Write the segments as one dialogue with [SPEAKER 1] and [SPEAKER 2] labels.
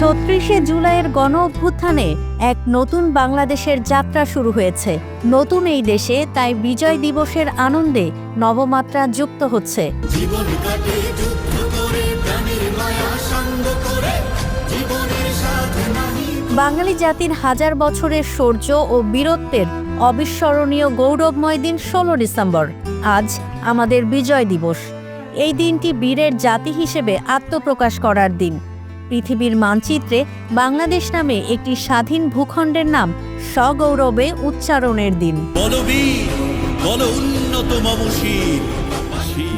[SPEAKER 1] ছত্রিশে জুলাইয়ের গণ অভ্যুত্থানে এক নতুন বাংলাদেশের যাত্রা শুরু হয়েছে। নতুন এই দেশে তাই বিজয় দিবসের আনন্দে নবমাত্রা যুক্ত হচ্ছে। বাঙালি জাতির হাজার বছরের শৌর্য ও বীরত্বের অবিস্মরণীয় গৌরবময় দিন ষোলো ডিসেম্বর। আজ আমাদের বিজয় দিবস। এই দিনটি বীরের জাতি হিসেবে আত্মপ্রকাশ করার দিন। পৃথিবীর মানচিত্রে বাংলাদেশ নামে একটি স্বাধীন ভূখণ্ডের নাম সগৌরবে উচ্চারণের দিন।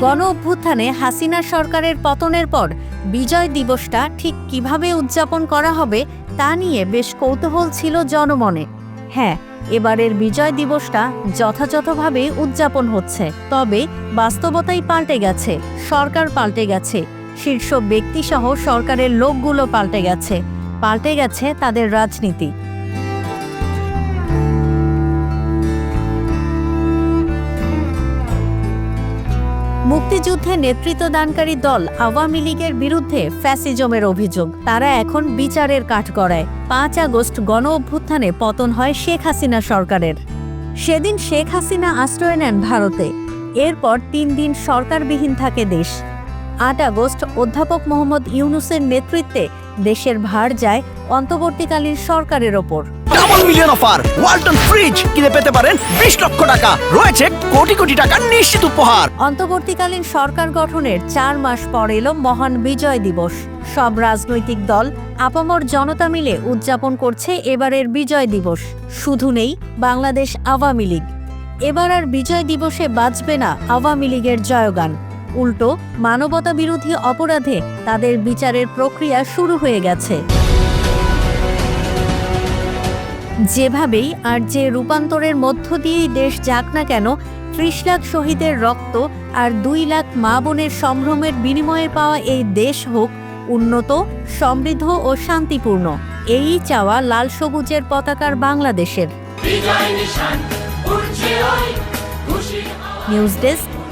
[SPEAKER 1] গণ অভ্যুত্থানে হাসিনা সরকারের পতনের পর বিজয় দিবসটা ঠিক কীভাবে উদযাপন করা হবে তা নিয়ে বেশ কৌতূহল ছিল জনমনে। হ্যাঁ এবারের বিজয় দিবসটা যথাযথভাবে উদযাপন হচ্ছে। তবে বাস্তবতাই পাল্টে গেছে সরকার পাল্টে গেছে। শীর্ষ ব্যক্তিসহ সরকারের লোকগুলো পাল্টে গেছে। পাল্টে গেছে তাদের রাজনীতি। মুক্তিযুদ্ধে নেতৃত্বদানকারী দল আওয়ামী লীগের বিরুদ্ধে ফ্যাসিজমের অভিযোগ। তারা এখন বিচারের কাঠগড়ায় পাঁচ আগস্ট গণ অভ্যুত্থানে পতন হয় শেখ হাসিনা সরকারের। সেদিন শেখ হাসিনা আশ্রয় নেন ভারতে। এরপর তিন দিন সরকারবিহীন থাকে দেশ। আট আগস্ট অধ্যাপক মোহাম্মদ ইউনুসের নেতৃত্বে দেশের ভার যায় অন্তর্বর্তীকালীন সরকারের ওপর।
[SPEAKER 2] Double million offer Walton fridge কিনে পেতে পারেন বিশ লক্ষ টাকা। রয়েছে কোটি কোটি টাকার নিশ্চিত উপহার।
[SPEAKER 1] অন্তর্বর্তীকালীন সরকার গঠনের চার মাস পর এলো মহান বিজয় দিবস। সব রাজনৈতিক দল আপামর জনতা মিলে উদযাপন করছে এবারের বিজয় দিবস। শুধু নেই বাংলাদেশ আওয়ামী লীগ। এবার আর বিজয় দিবসে বাজবে না আওয়ামী লীগের জয়গান। উল্টো মানবতা বিরোধী অপরাধে তাদের বিচারের প্রক্রিয়া শুরু হয়ে গেছে। যেভাবেই আর যে রূপান্তরের মধ্য দিয়েই দেশ যাক না কেন ত্রিশ লাখ শহীদের রক্ত আর দুই লাখ মা বোনের সম্ভ্রমের বিনিময়ে পাওয়া এই দেশ হোক উন্নত সমৃদ্ধ ও শান্তিপূর্ণ এই চাওয়া লাল সবুজের পতাকার বাংলাদেশের। News desk